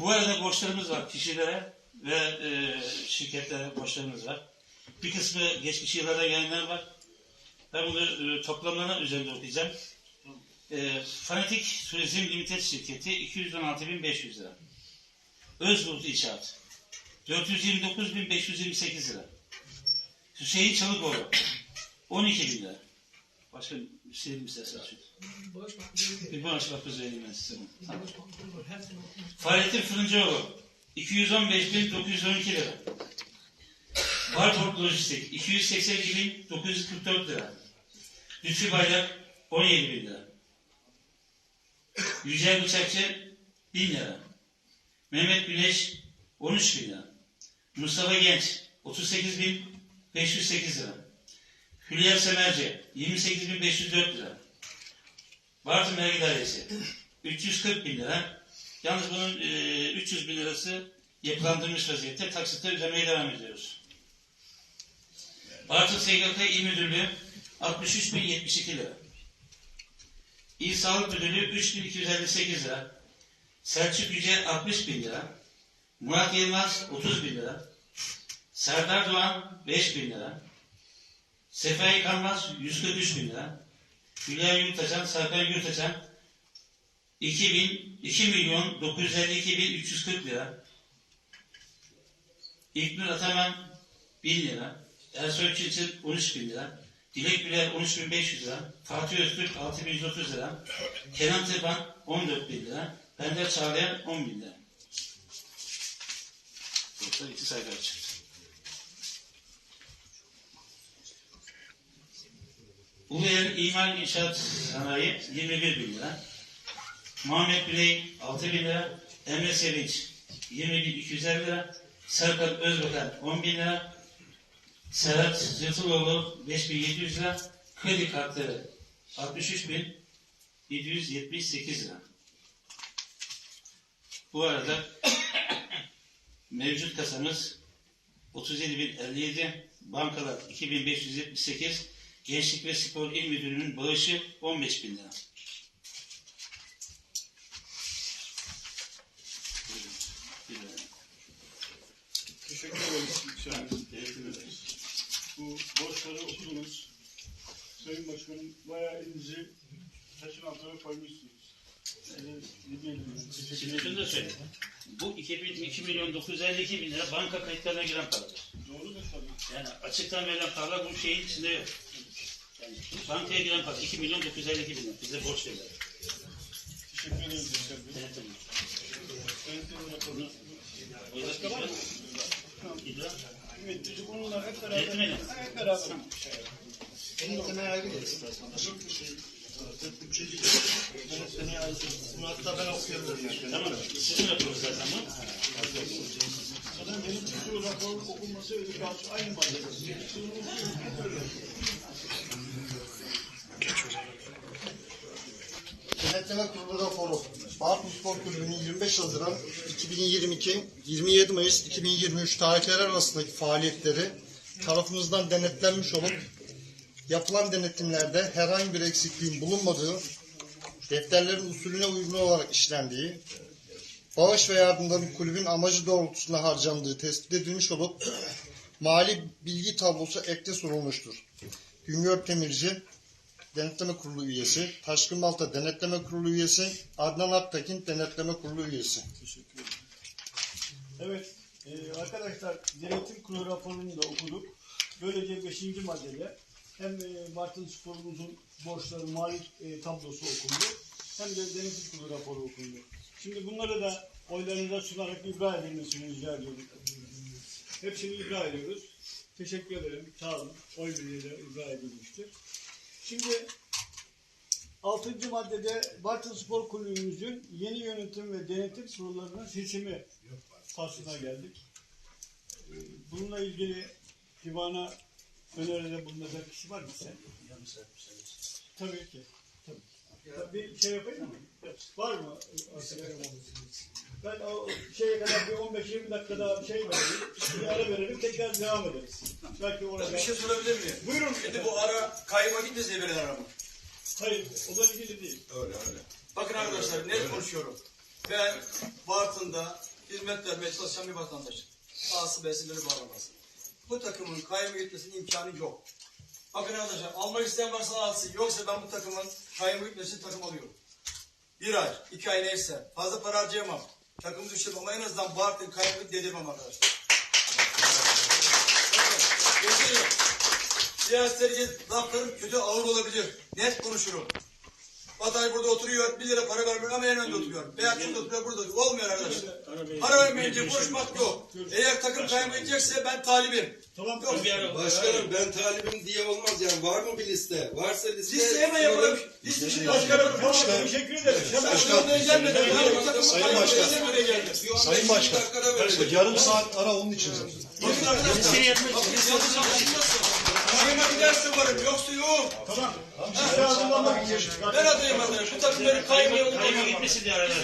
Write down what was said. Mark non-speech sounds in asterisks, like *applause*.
Bu arada borçlarımız var kişilere ve e, şirketlere borçlarımız var. Bir kısmı geçmiş yıllarda gelenler var. Ben bunu e, toplamlarına üzerinde okuyacağım. E, Fanatik Turizm Limited şirketi 216.500 lira. Özbulut İnşaat 429.528 lira. Hüseyin Çalıkoğlu 12 bin lira. Başka bir şey mi istersen söyle. Bir bağış bak söyleyeyim ben size. Tamam. Fahrettin Fırıncıoğlu 215.912 lira. Barport Lojistik 282.944 lira. Lütfi Bayrak 17 bin lira. Yücel Bıçakçı 1000 lira. Mehmet Güneş 13 bin lira. Mustafa Genç 38.508 lira. Hülya Semerci 28.504 lira. Bartın Vergi Dairesi 340 bin lira. Yalnız bunun e, 300 bin lirası yapılandırmış vaziyette taksitle ödemeye devam ediyoruz. Bartın SGK İl Müdürlüğü 63.072 lira. İl Sağlık Müdürlüğü 3.258 lira. Selçuk Yüce 60 bin lira. Murat Yılmaz 30 bin lira. Serdar Doğan 5 bin lira. Sefai Kanmaz 143 bin lira. Hülya Yurtacan, Serkan Yurtacan 2 bin, 2 milyon 952 bin 340 lira. İlknur Ataman 1000 lira. Ersoy Çilçil 13 bin lira. Dilek Güler 13 bin 500 lira. Fatih Öztürk 6 bin 130 lira. Kenan Tırban 14 bin lira. Bender Çağlayan 10 bin lira. Burada iki sayfa çıktı. Uluyer İmal İnşaat Sanayi 21 bin lira. Muhammed Güney 6 bin lira. Emre Sevinç 20 bin 250 lira. Serkan Özbakan 10 bin lira. Serhat Zırtıloğlu 5 bin 700 lira. Kredi kartları 63 bin 778 lira. Bu arada *coughs* mevcut kasamız 37.057, bankalar 2578, Gençlik ve Spor İl Müdürlüğü'nün bağışı 15 bin lira. Teşekkür ederiz. Teşekkür ederiz. Bu borçları okudunuz. Sayın Başkanım bayağı elinizi taşın altına koymuşsunuz. Şimdi şunu da söyleyeyim. Bu 2000, 2 milyon 952 bin lira banka kayıtlarına giren paradır. Doğrudur tabii. Yani açıktan verilen paralar bu şeyin içinde yok. Bankaya giren para 2 milyon 952 bin lira. Bize borç veriyor. Teşekkür Bey. Denetim. Denetim raporunu. Başka var mı? İdra. Evet, biz bununla hep beraber, edelim. hep beraber Denetlemeye ayrı gelir istersen. Denetlemeye ayrı gelir. Bunu hatta ben okuyabilirim. Yani. Tamam. Sizin raporunuz zaten bu. Zaten benim şu raporun okunması öyle kalsın. Aynı maddede. Denetleme Kurulu raporu. Bartın Spor Kulübü'nün 25 Haziran 2022, 27 Mayıs 2023 tarihleri arasındaki faaliyetleri tarafımızdan denetlenmiş olup yapılan denetimlerde herhangi bir eksikliğin bulunmadığı, defterlerin usulüne uygun olarak işlendiği, bağış ve yardımların kulübün amacı doğrultusunda harcandığı tespit edilmiş olup mali bilgi tablosu ekte sunulmuştur. Güngör Temirci, Denetleme Kurulu üyesi, Taşkın Malta Denetleme Kurulu üyesi, Adnan Aktekin Denetleme Kurulu üyesi. Teşekkür ederim. Evet, e, arkadaşlar denetim kurulu raporunu da okuduk. Böylece 5. maddede hem e, Martin Spor'umuzun borçları mali e, tablosu okundu hem de denetim kurulu raporu okundu. Şimdi bunları da oylarınıza sunarak ibra edilmesini rica ediyorum. Hepsini ibra ediyoruz. Teşekkür ederim. Sağ olun. Oy birliğiyle ibra edilmiştir. Şimdi 6. maddede Bartın Spor Kulübümüzün yeni yönetim ve denetim kurullarının seçimi faslına geldik. Ee, Bununla ilgili divana öneride bulunacak kişi var mı sen? Tabii ki. Tabii. Tabii. Bir şey yapayım mı? Var mı? Ben o şeye kadar bir 15-20 dakika daha bir şey verelim. Bir ara verelim. Tekrar devam ederiz. Belki orada... Bir şey sorabilir miyim? Buyurun. Şimdi bu ara kayma gitmese verilen araba. Hayır, onunla ilgili değil. Öyle öyle. Bakın arkadaşlar net konuşuyorum. Ben Bartın'da hizmet vermeye çalışan bir vatandaşım. A'sı B'si beni bağlamaz. Bu takımın kaybı gitmesinin imkanı yok. Bakın arkadaşlar almak isteyen varsa alsın. Yoksa ben bu takımın kaybı gitmesini takım alıyorum. Bir ay, iki ay neyse. Fazla para harcayamam. Takımı düşürmem ama en azından Bartın kaybı dedirmem arkadaşlar. Geçiyorum. Siyasetçi laflarım kötü ağır olabilir. Net konuşurum. Vatandaş burada oturuyor, bir lira para vermiyor ama en önde oturuyor. Veya şurada oturuyor, burada oturuyor. Olmuyor arkadaşlar. Para vermeyince konuşmak yok. Eğer takım kaybedecekse ben talibim. Tamam. Yok. Başkanım ben talibim diye olmaz yani var mı bir liste? Varsa liste. Listeye mi yapalım? Liste şimdi başkanım. Başkanım teşekkür ederim. Takımın Sayın Başkan. Sayın Başkan, yarım saat ara onun için zaten. Bakın arkadaşlar. Bakın yanlış anlaşılmasın. Kayma giderse varım. Yoksa yok. Tamam. Size hazırlanmak için. Ben adayım adayım. Bu takımların kaybı yolunu Kaybı koyuyorum. gitmesin diye aralar.